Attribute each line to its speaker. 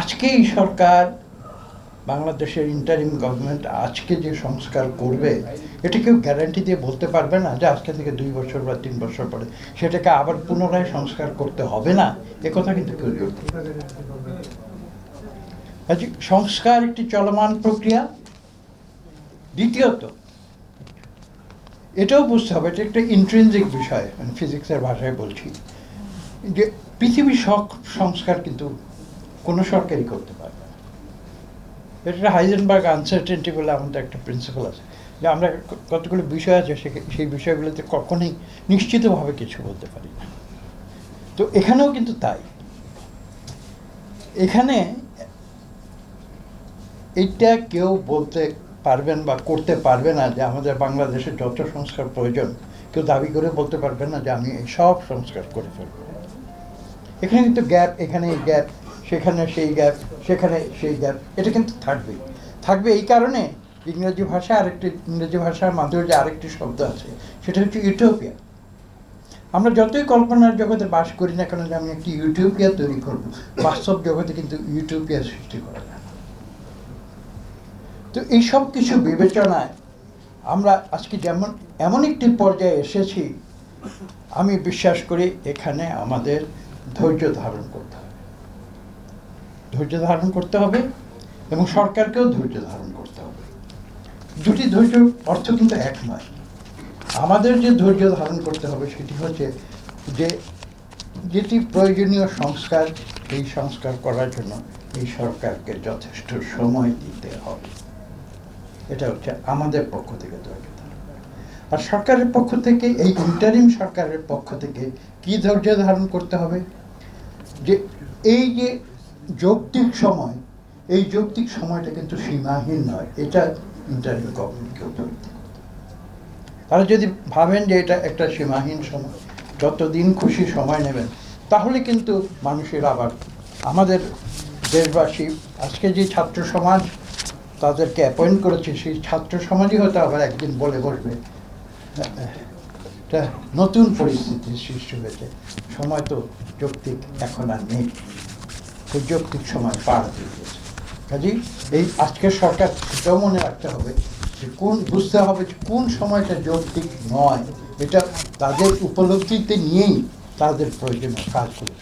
Speaker 1: আজকে এই সরকার বাংলাদেশের ইন্টারিম গভর্নমেন্ট আজকে যে সংস্কার করবে, এটা কেউ গ্যারান্টি দিয়ে বলতে পারবে না যে আজকে থেকে দুই বছর বা তিন বছর পরে সেটাকে আবার পুনরায় সংস্কার করতে হবে না। এ কথা কিন্তু কেউ। কাজে সংস্কার একটি চলমান প্রক্রিয়া। দ্বিতীয়ত, এটাও বুঝতে হবে, এটা একটা ইন্ট্রেন্সিক বিষয় মানে ফিজিক্সের ভাষায় বলছি। যে পৃথিবীর সব সংস্কার কিন্তু কোনো সরকারই করতে পারবে না। এটা হাইজেনবার্গ আনসার্টেনটি বলে আমাদের একটা প্রিন্সিপাল আছে। যে আমরা কতগুলো বিষয় আছে সেই বিষয়গুলোতে কখনোই নিশ্চিতভাবে কিছু বলতে পারি না। তো এখানেও কিন্তু তাই। এখানে এইটা কেউ বলতে পারবেন বা করতে পারবে না যে আমাদের বাংলাদেশের যত সংস্কার প্রয়োজন, কেউ দাবি করে বলতে পারবে না যে আমি সব সংস্কার করে ফেলব। এখানে কিন্তু গ্যাপ এখানে এই গ্যাপ সেখানে সেই গ্যাপ, সেখানে সেই গ্যাপ, এটা কিন্তু থাকবেই। থাকবে এই কারণে ইংরেজি ভাষা আরেকটি, ইংরেজি ভাষার মাধুর্যে আরেকটি শব্দ আছে, সেটা হচ্ছে ইউটোপিয়া আমরা যতই কল্পনার জগতে বাস করি না কেন যে আমি একটি ইউটোপিয়া তৈরি করব, বাস্তব জগতে কিন্তু ইউটোপিয়া সৃষ্টি করা যায় না। তো এইসব কিছু বিবেচনায় আমরা আজকে যেমন, এমন একটি পর্যায়ে এসেছি, আমি বিশ্বাস করি এখানে আমাদের ধৈর্য ধারণ করতে ধৈর্য ধারণ করতে হবে এবং সরকারকেও ধৈর্য ধারণ করতে হবে। দুটি ধৈর্য অর্থ কিন্তু এক নয়। আমাদের যে ধৈর্য ধারণ করতে হবে সেটি হচ্ছে যে যেটি প্রয়োজনীয় সংস্কার, এই সংস্কার করার জন্য এই সরকারকে যথেষ্ট সময় দিতে হবে। এটা হচ্ছে আমাদের পক্ষ থেকে ধৈর্য আর সরকারের পক্ষ থেকে, এই ইন্টারিম সরকারের পক্ষ থেকে কি ধৈর্য ধারণ করতে হবে? যে এই যে যৌক্তিক সময়, এই যৌক্তিক সময়টা কিন্তু সীমাহীন নয়। এটা গভর্নমেন্টকে উপলব্ধি তারা যদি ভাবেন যে এটা একটা সীমাহীন সময়, যতদিন খুশি সময় নেবেন, তাহলে কিন্তু মানুষের আবার, আমাদের দেশবাসী, আজকে যে ছাত্র সমাজ তাদেরকে অ্যাপয়েন্ট করেছে, সেই ছাত্র সমাজই হয়তো আবার একদিন বলে বসবে। নতুন পরিস্থিতির সৃষ্টি হয়েছে। সময় তো যৌক্তিক, এখন আর নেই। যৌক্তিক সময় পার হয়ে গেছে কাজেই এই আজকে সরকার সেটাও মনে রাখতে হবে যে কোন, বুঝতে হবে যে কোন সময়টা যৌক্তিক নয় এটা তাদের উপলব্ধিতে নিয়েই তাদের প্রয়োজনীয় কাজ হবে।